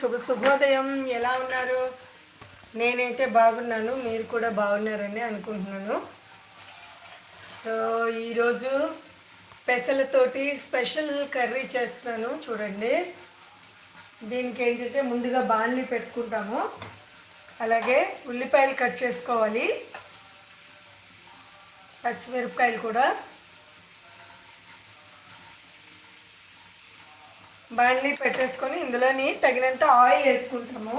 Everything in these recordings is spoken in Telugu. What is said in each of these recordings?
శుభ శుభోదయం. ఎలా ఉన్నారు? నేనైతే బాగున్నాను. మీరు కూడా బాగున్నారని అనుకుంటున్నాను. సో ఈరోజు పెసలతోటి స్పెషల్ కర్రీ చేస్తున్నాను. చూడండి. దీనికి ఏంటంటే ముందుగా బాణలి పెట్టుకుంటాము. అలాగే ఉల్లిపాయలు కట్ చేసుకోవాలి. పచ్చిమిరపకాయలు కూడా. బాండ్లీ పెట్టేసుకొని ఇందులోని తగినంత ఆయిల్ వేసుకుంటాము.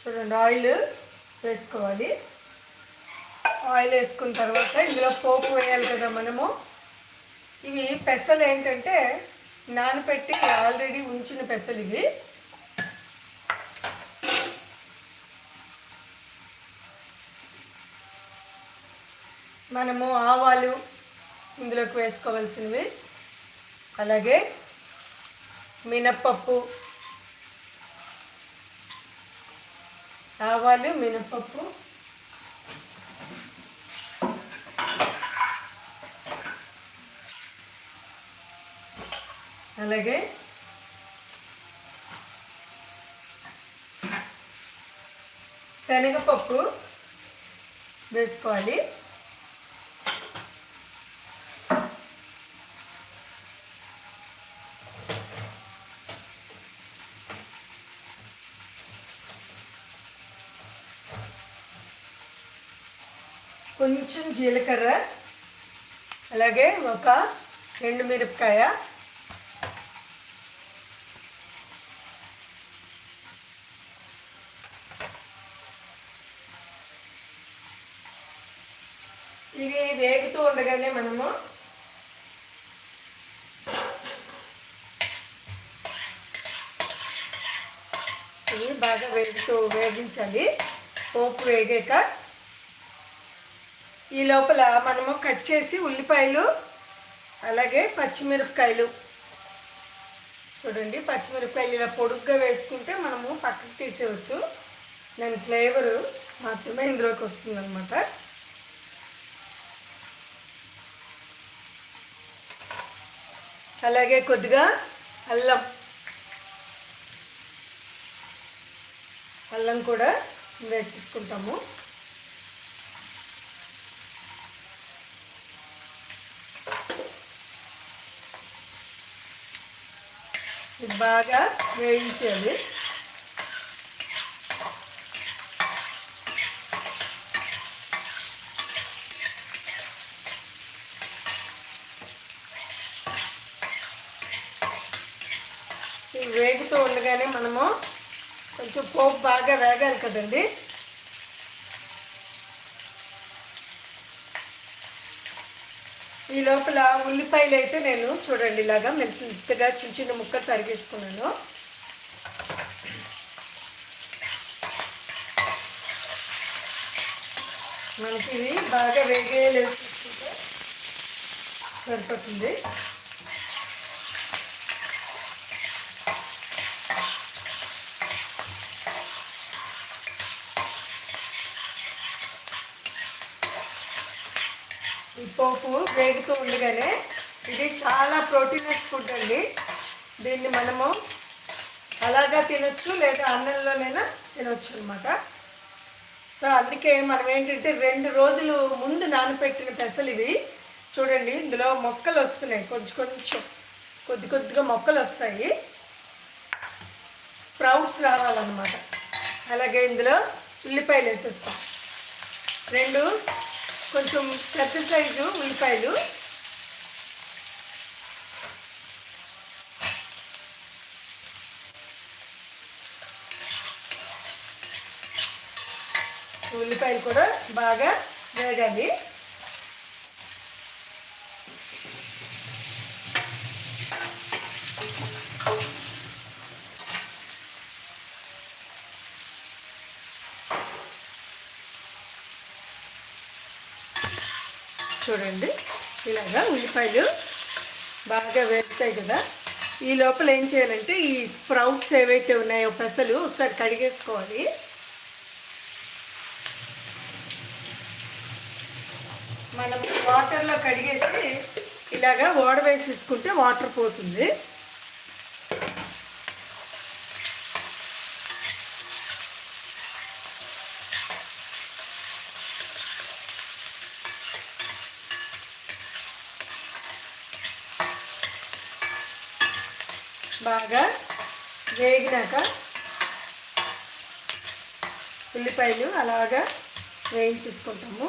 చూడండి ఆయిల్ వేసుకోవాలి. ఆయిల్ వేసుకున్న తర్వాత ఇందులో పోపు వేయాలి కదా మనము. ఇవి పెసలు ఏంటంటే నానపెట్టి ఆల్రెడీ ఉంచిన పెసలు ఇవి మనము ఆవాలు ఇందులోకి వేసుకోవాల్సినవి. అలాగే మినప్పప్పు. ఆవాలు మినప్పప్పు. అలాగే శనగపప్పు వేసుకోవాలి కొంచెం జీలకర్ర అలాగే ఒక ఎండు మిరపకాయ. ఇవి వేగుతూ ఉండగానే మనము ఇవి బాగా వేగుతూ వేగించాలి. పోపు వేగాక ఈ లోపల మనము కట్ చేసి ఉల్లిపాయలు అలాగే పచ్చిమిరపకాయలు. చూడండి పచ్చిమిరపకాయలు ఇలా పొడుగ్గా వేసుకుంటే మనము పక్కకు తీసేయవచ్చు. దాని ఫ్లేవరు మాత్రమే ఇందులోకి వస్తుంది అనమాట అలాగే కొద్దిగా అల్లం. అల్లం కూడా వేసేసుకుంటాము. ఇది బాగా వేయించాలి వేగుతూ ఉండగానే మనము కొంచెం పోపు బాగా వేగాలి కదండి. ఈ లోపల ఉల్లిపాయలు అయితే నేను చూడండి ఇలాగా మెత్తగా చిన్న చిన్న ముక్కలు తరిగేసుకున్నాను. మనకి ఇది బాగా వేగేలేసుకుంటే సరిపోతుంది. పోపు వేగుతూ ఉండగానే ఇది చాలా ప్రోటీనస్ ఫుడ్ అండి. దీన్ని మనము అలాగా తినొచ్చు లేదా అన్నంలోనైనా తినొచ్చు అనమాట సో అందుకే మనం ఏంటంటే రెండు రోజులు ముందు నానబెట్టిన పెసలు ఇవి. చూడండి ఇందులో మొక్కలు వస్తున్నాయి. కొంచెం కొంచెం కొద్ది కొద్దిగా మొక్కలు వస్తాయి. స్ప్రౌట్స్ రావాలన్నమాట. అలాగే ఇందులో ఉల్లిపాయలు వేసేస్తాం. రెండు కొంచెం పెద్ద సైజు ఉల్లిపాయలు. ఉల్లిపాయలు కూడా బాగా వేగాలి. చూడండి. ఇలాగా ఉల్లిపాయలు బాగా వేస్తాయి కదా. ఈ లోపల ఏం చేయాలంటే ఈ స్ప్రౌట్స్ ఏవైతే ఉన్నాయో పెసలు ఒకసారి కడిగేసుకోవాలి. మనం వాటర్లో కడిగేసి ఇలాగా ఓడ వేసేసుకుంటే వాటర్ పోతుంది. బాగా వేగినాక ఉల్లిపాయలు అలాగా వేయించేసుకుంటాము.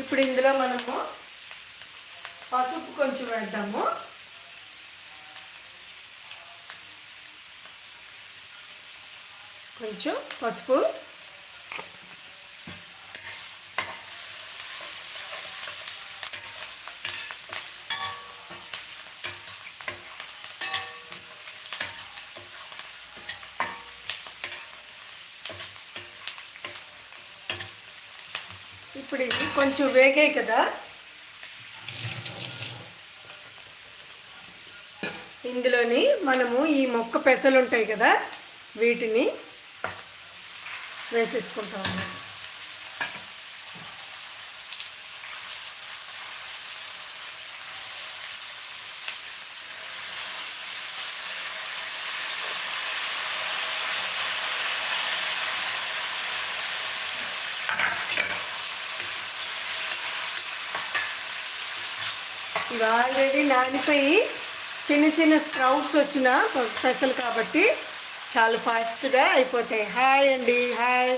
ఇప్పుడు ఇందులో మనము పసుపు కొంచెం వేద్దాము. కొంచెం పసుపు ఇప్పుడు ఇవి కొంచెం వేగాయి కదా. ఇందులోని మనము ఈ మొక్క పెసలు ఉంటాయి కదా వీటిని వేసేసుకుంటాం అన్నమాట ఆల్రెడీ నానిపోయి చిన్న చిన్న స్ప్రౌట్స్ వచ్చిన స్పెషల్ కాబట్టి చాలా ఫాస్ట్గా అయిపోతాయి. హాయ్ అండి హాయ్.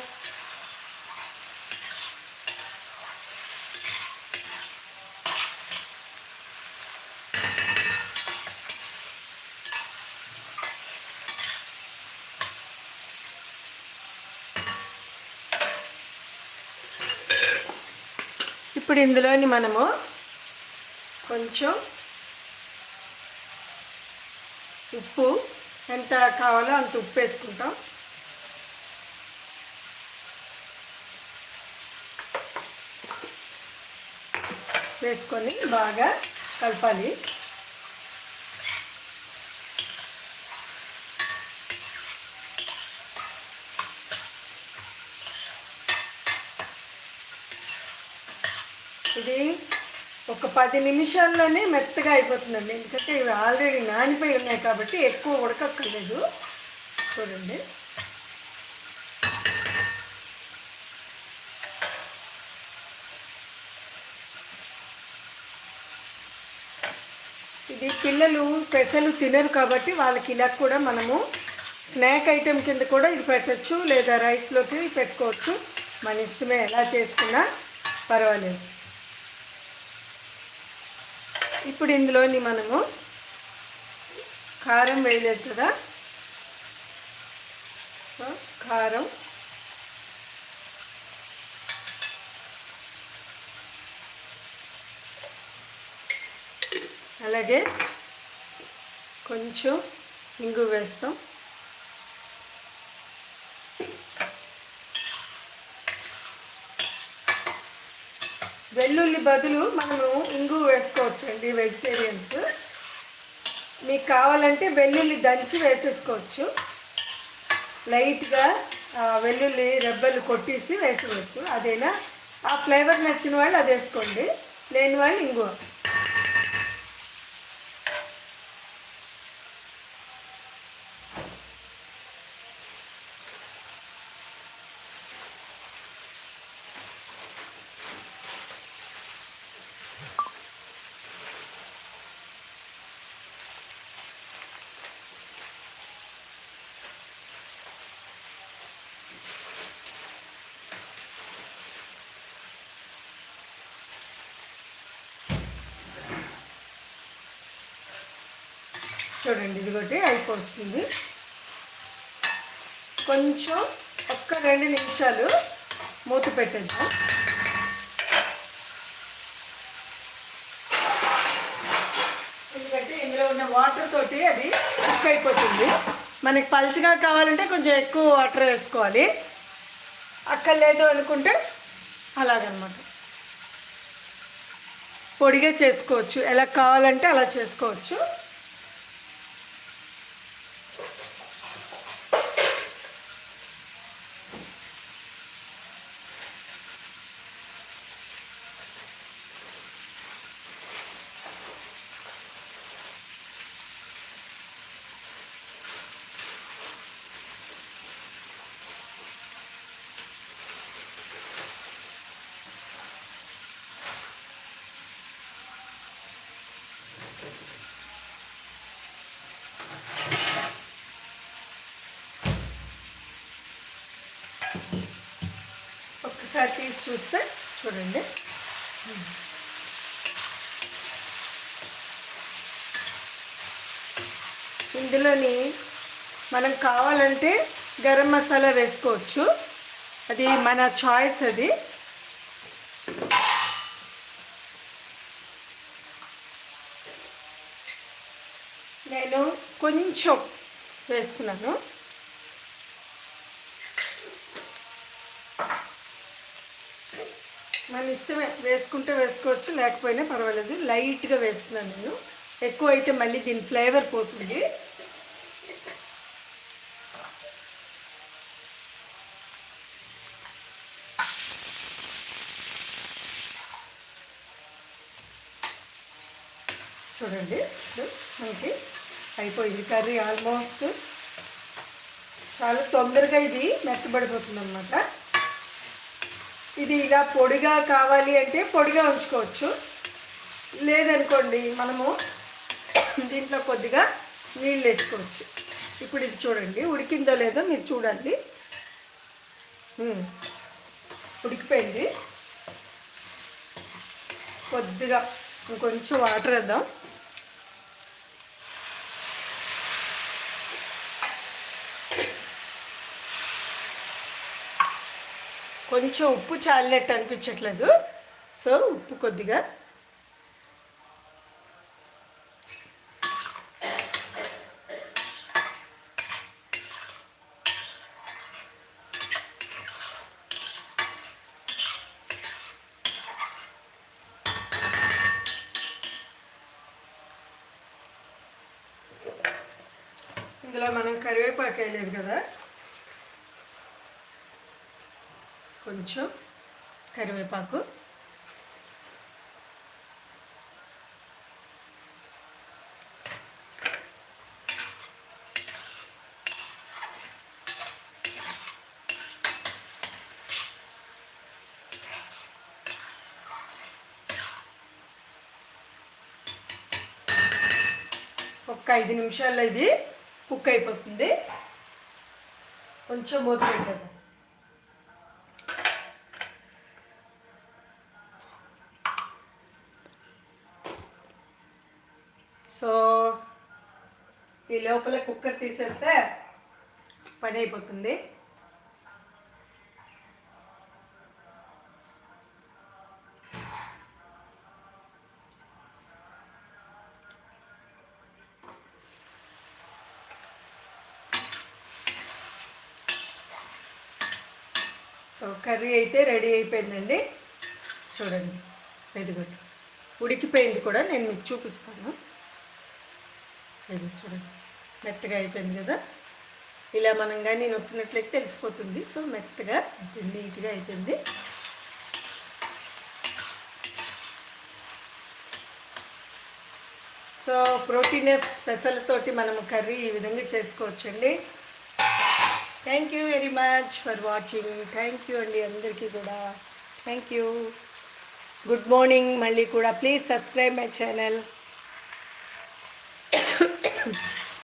ఇప్పుడు ఇందులోని మనము కొంచెం ఉప్పు. ఎంత కావాలో అంత ఉప్పు వేసుకుంటాం. వేసుకొని బాగా కలపాలి. ఇది ఒక పది నిమిషాల్లోనే మెత్తగా అయిపోతుందండి. ఎందుకంటే ఇవి ఆల్రెడీ నానిపోయి ఉన్నాయి కాబట్టి ఎక్కువ ఉడకక్కర్లేదు. చూడండి. ఇది పిల్లలు పెసలు తినరు కాబట్టి వాళ్ళకి ఇలా కూడా మనము స్నాక్ ఐటెం కింద కూడా ఇది పెట్టచ్చు లేదా రైస్లోకి పెట్టుకోవచ్చు. మన ఇష్టమే ఎలా చేసుకున్నా పర్వాలేదు. ఇప్పుడు ఇందులోని మనము కారం వేయలేదు కదా? కారం. అలాగే కొంచెం ఇంగు వేస్తాం. వెల్లుల్లి బదులు మనము ఇంగు వేసుకోవచ్చు అండి వెజిటేరియన్స్ మీకు కావాలంటే వెల్లుల్లి దంచి వేసేసుకోవచ్చు. లైట్గా వెల్లుల్లి రెబ్బలు కొట్టేసి వేసుకోవచ్చు. అదేనా? ఆ ఫ్లేవర్ నచ్చిన వాళ్ళు అది వేసుకోండి. లేని వాళ్ళు ఇంగువ చూడండి ఇది ఒకటి అయిపోతుంది. కొంచెం ఒక్క రెండు నిమిషాలు మూత పెట్టేద్దాం. ఎందుకంటే ఇందులో ఉన్న వాటర్ తోటి అది కుక్ అయిపోతుంది. మనకి పలుచగా కావాలంటే కొంచెం ఎక్కువ వాటర్ వేసుకోవాలి. అక్కర్లేదు అనుకుంటే అలాగనమాట. పొడిగా చేసుకోవచ్చు. ఎలా కావాలంటే అలా చేసుకోవచ్చు. చూస్తే చూడండి. ఇందులోని మనం కావాలంటే గరం మసాలా వేసుకోవచ్చు. అది మన చాయిస్ అది. నేను కొంచెం వేసుకున్నాను. మన ఇష్టమే వేసుకుంటే వేసుకోవచ్చు లేకపోయినా పర్వాలేదు. లైట్గా వేస్తున్నాను నేను. ఎక్కువ అయితే మళ్ళీ దీని ఫ్లేవర్ పోతుంది. చూడండి. మనకి అయిపోయింది కర్రీ ఆల్మోస్ట్. చాలా తొందరగా ఇది మెత్తబడిపోతుంది అనమాట ఇది ఇలా పొడిగా కావాలి అంటే పొడిగా ఉంచుకోవచ్చు. లేదనుకోండి మనము దీంట్లో కొద్దిగా నీళ్ళు వేసుకోవచ్చు. ఇప్పుడు ఇది చూడండి ఉడికిందో లేదో మీరు చూడండి. ఉడికిపోయింది. కొద్దిగా ఇంకొంచెం వాటర్ వేద్దాం. కొంచెం ఉప్పు చాలినట్టు అనిపించట్లేదు. సో ఉప్పు కొద్దిగా. ఇందులో మనం కరివేపాకు వేయలేదు కదా? కొంచెం కరివేపాకు. ఒక్క ఐదు నిమిషాల్లో ఇది కుక్ అయిపోతుంది. కొంచెం మూత పెట్టేద్దాం సో ఈ లోపల కుక్కర్ తీసేస్తే పని అయిపోతుంది. సో కర్రీ అయితే రెడీ అయిపోయిందండి. చూడండి ఇదిగోటి ఉడికిపోయింది కూడా నేను మీకు చూపిస్తాను. చూడండి. మెత్తగా అయిపోయింది కదా? ఇలా మనం కానీ నొక్కినట్లయితే తెలిసిపోతుంది. సో మెత్తగా నీట్గా అయిపోయింది. సో ప్రోటీనస్ స్పెషల్ తోటి మనం కర్రీ ఈ విధంగా చేసుకోవచ్చండి. Thank you very much for watching thank you అండి అందరికీ కూడా. థ్యాంక్ యూ గుడ్ మార్నింగ్ మళ్ళీ కూడా. Please subscribe my channel